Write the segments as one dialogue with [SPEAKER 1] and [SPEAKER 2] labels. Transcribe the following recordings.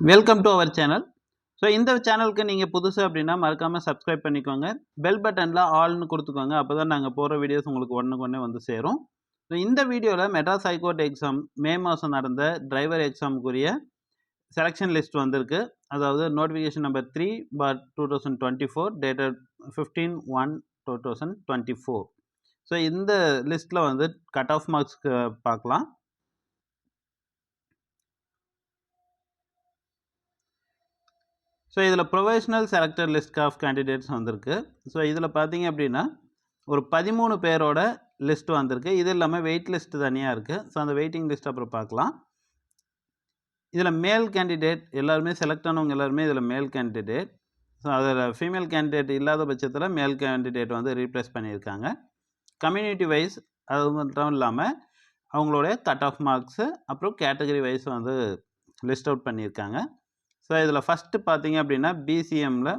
[SPEAKER 1] Welcome to our channel so இந்த சேனலுக்கு நீங்கள் புதுசு அப்படின்னா மறக்காமல் சப்ஸ்கிரைப் பண்ணிக்கோங்க. பெல் பட்டனில் ஆல்னு கொடுத்துக்கோங்க. அப்போ தான் நாங்கள் போகிற வீடியோஸ் உங்களுக்கு ஒன்றுக்கு ஒன்றே வந்து சேரும். ஸோ இந்த வீடியோவில் மெட்ராஸ் ஹைகோர்ட் எக்ஸாம் மே மாதம் நடந்த டிரைவர் எக்ஸாமுக்குரிய செலெக்ஷன் லிஸ்ட் வந்திருக்கு. அதாவது notification number three four two thousand twenty four dated fifteen one two thousand twenty four so இந்த லிஸ்ட்டில் வந்து கட் ஆஃப் மார்க்ஸ்க்கு பார்க்கலாம். ஸோ இதில் professional selector list of candidates வந்திருக்கு. ஸோ இதில் பார்த்தீங்க அப்படின்னா ஒரு பதிமூணு பேரோட லிஸ்ட் வந்திருக்கு. இது இல்லாமல் வெயிட் லிஸ்ட் தனியாக இருக்குது ஸோ அந்த வெயிட்டிங் லிஸ்ட் அப்புறம் பார்க்கலாம் இதில் மேல் கேண்டிடேட் எல்லாருமே செலக்ட் ஆனவங்க எல்லாருமே இதில் மேல் கேண்டிடேட் ஸோ அதில் ஃபீமேல் கேண்டிடேட் இல்லாத பட்சத்தில் மேல் கேண்டிடேட் வந்து ரீப்ளேஸ் பண்ணியிருக்காங்க. கம்யூனிட்டி வைஸ் அது மட்டும் இல்லாமல் அவங்களுடைய கட் ஆஃப் மார்க்ஸு அப்புறம் கேட்டகரி வைஸ் வந்து லிஸ்ட் அவுட் பண்ணியிருக்காங்க. ஸோ இதில் ஃபஸ்ட்டு பார்த்தீங்க அப்படின்னா பிசிஎம்மில்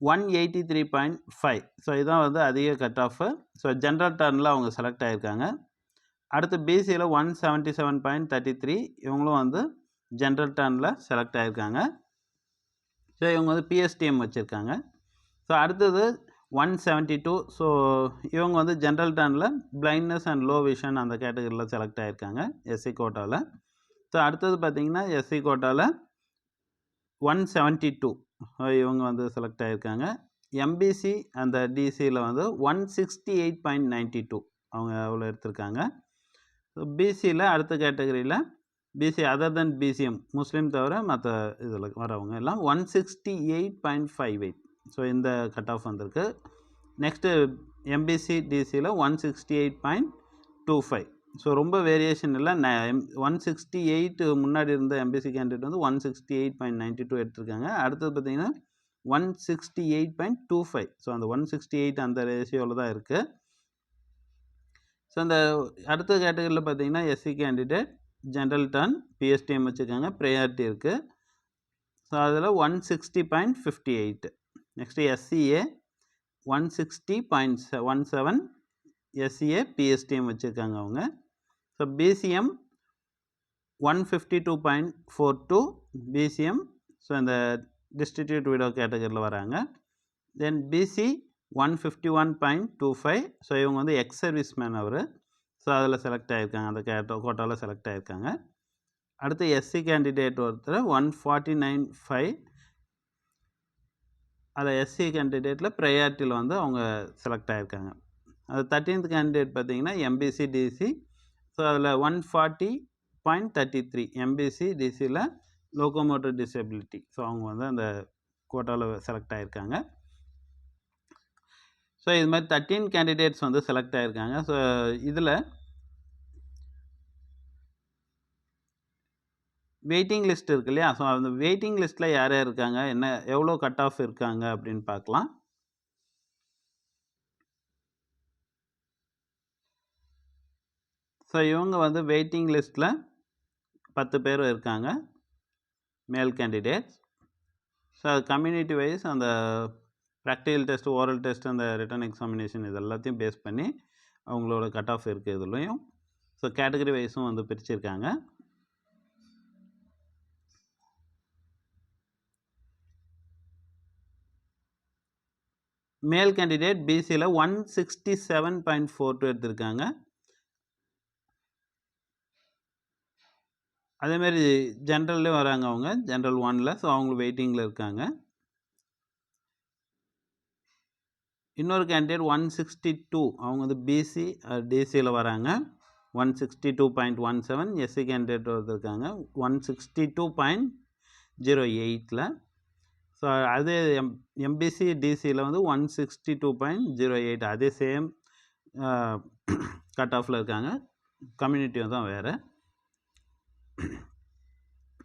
[SPEAKER 1] one eighty three point five so இதுதான் வந்து அதிக கட் ஆஃபு ஸோ ஜென்ரல் டர்னில் அவங்க செலக்ட் ஆகியிருக்காங்க அடுத்து பிசியில் one seventy seven point thirty three இவங்களும் வந்து ஜென்ரல் டர்னில் செலக்ட் ஆகியிருக்காங்க ஸோ இவங்க வந்து பிஎஸ்டிஎம் வச்சுருக்காங்க. ஸோ அடுத்தது ஒன் செவன்ட்டி டூ ஸோ இவங்க வந்து ஜென்ரல் டர்னில் பிளைண்ட்னஸ் அண்ட் லோ விஷன் அந்த கேட்டகரியில் செலக்ட் ஆகியிருக்காங்க எஸ்சி கோட்டாவில் ஸோ அடுத்தது பார்த்திங்கன்னா எஸ்சி கோட்டாவில் ஒன் செவன்ட்டி டூ இவங்க வந்து செலக்ட் ஆகியிருக்காங்க எம்பிசி அந்த டிசியில் வந்து one sixty eight point ninety two அவங்க அவ்வளோ எடுத்திருக்காங்க? பிசியில் அடுத்த கேட்டகரியில் BC other then BCM Muslim தவிர மற்ற இதில் வரவங்க எல்லாம் one sixty eight point five eight so இந்த கட் ஆஃப் வந்திருக்கு next MBC டிசியில் one sixty eight point two five so ரொம்ப வேரியேஷன் இல்லை. ஒன் சிக்ஸ்டி எயிட் முன்னாடி இருந்த எம்பிசி கேண்டிடேட் வந்து one sixty eight point ninety two எடுத்திருக்காங்க. அடுத்தது பார்த்தீங்கன்னா one sixty eight point two five so அந்த ஒன் சிக்ஸ்டி எயிட் அந்த ரேஷியோவில் தான் இருக்குது ஸோ அந்த அடுத்த கேட்டகரியில் பார்த்தீங்கன்னா SC candidate general turn PSTM வச்சுருக்காங்க. ப்ரையாரிட்டி இருக்குது ஸோ அதில் one sixty point fifty eight next SCA one sixty point one seven SCA PSTM வச்சுருக்காங்க அவங்க. So BCM one fifty two point four two BCM so இந்த distribute widow கேட்டகரியில் வராங்க. Then BC one fifty one point two five so இவங்க வந்து ex service man அவர். So அதில் select ஆகியிருக்காங்க அந்த கேட்டோ கோட்டாவில் செலக்ட் ஆகியிருக்காங்க அடுத்து எஸ்சி கேண்டிடேட் ஒருத்தர் ஒன் ஃபார்ட்டி நைன் ஃபைவ் அதில் எஸ்சி கேண்டிடேட்டில் ப்ரையாரிட்டியில் வந்து அவங்க செலக்ட் ஆகியிருக்காங்க அது தேர்ட்டீன்த் கேண்டிடேட் பார்த்திங்கன்னா எம்பிசி டிசி ஸோ அதில் one forty point thirty three MBC டிசியில் locomotor disability so அவங்க வந்து அந்த கோட்டாவில் செலக்ட் ஆகியிருக்காங்க ஸோ இது மாதிரி தேர்ட்டீன் கேண்டிடேட்ஸ் வந்து செலக்ட் ஆகியிருக்காங்க ஸோ இதில் வெயிட்டிங் லிஸ்ட் இருக்கு இல்லையா? ஸோ அந்த வெயிட்டிங் லிஸ்ட்டில் யார் யார் இருக்காங்க? என்ன எவ்வளோ கட் ஆஃப் இருக்காங்க அப்படின்னு பார்க்கலாம். ஸோ இவங்க வந்து வெயிட்டிங் லிஸ்ட்டில் பத்து பேர் இருக்காங்க. Male candidates so community wise அந்த ப்ராக்டிக்கல் டெஸ்ட் ஓரல் டெஸ்ட் அந்த ரிட்டன் எக்ஸாமினேஷன் இது எல்லாத்தையும் பேஸ் பண்ணி அவங்களோட கட் ஆஃப் இருக்குது இதுலேயும் ஸோ கேட்டகரி வைஸும் வந்து பிரிச்சிருக்காங்க. மேல் கேண்டிடேட் பிசியில் one sixty seven point four two எடுத்திருக்காங்க. அதேமாரி ஜென்ரல்லே வராங்க அவங்க. ஜென்ரல் ஒனில். ஸோ அவங்க வெயிட்டிங்கில் இருக்காங்க. இன்னொரு கேண்டிடேட் ஒன் சிக்ஸ்டி டூ. அவங்க வந்து பிசி டிசியில் வராங்க. One sixty two point one seven. SC candidate இருக்காங்க. One sixty two point zero எயிட்டில் ஸோ அதே எம் எம்பிசி டிசியில் வந்து one sixty two point zero eight. அதே சேம் கட் ஆஃபில் இருக்காங்க. கம்யூனிட்டியும் தான் வேறு.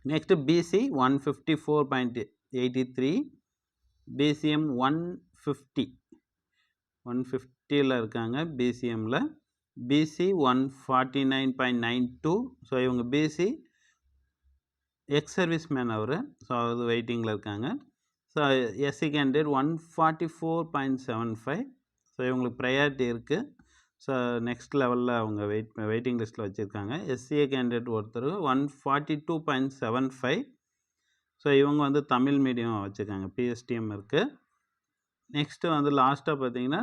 [SPEAKER 1] Next BC one fifty four point eighty three BCM one fifty one ஃபிஃப்டியில் இருக்காங்க பிசிஎம்மில் BC one forty nine point nine two so இவங்க பிசி எக்ஸ் சர்வீஸ் மேன் அவர். ஸோ அது வெயிட்டிங்கில் இருக்காங்க. So SC candidate one forty four point seven five so இவங்களுக்கு priority இருக்குது so next லெவலில் அவங்க வெயிட் வெயிட்டிங் லிஸ்ட்டில் வச்சுருக்காங்க. எஸ்சிஏ கேண்டிடேட் ஒருத்தர் one forty two point seven five so இவங்க வந்து தமிழ் மீடியம் வச்சுருக்காங்க. பிஎஸ்டிஎம் இருக்குது நெக்ஸ்ட்டு வந்து லாஸ்ட்டாக பார்த்தீங்கன்னா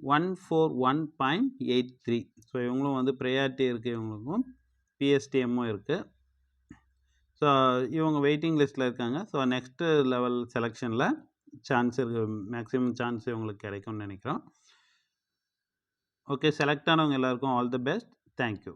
[SPEAKER 1] one forty one point eight three so இவங்களும் வந்து ப்ரையாரிட்டி இருக்குது இவங்களுக்கும். பிஎஸ்டிஎம்மும் இருக்குது ஸோ இவங்க வெயிட்டிங் லிஸ்ட்டில் இருக்காங்க. ஸோ நெக்ஸ்ட்டு லெவல் செலெக்ஷனில் சான்ஸ் இருக்குது மேக்ஸிமம் சான்ஸ் இவங்களுக்கு கிடைக்கும்னு நினைக்கிறோம். ஓகே செலக்ட் ஆனவங்க எல்லாருக்கும் ஆல் தி பெஸ்ட் தேங்க்யூ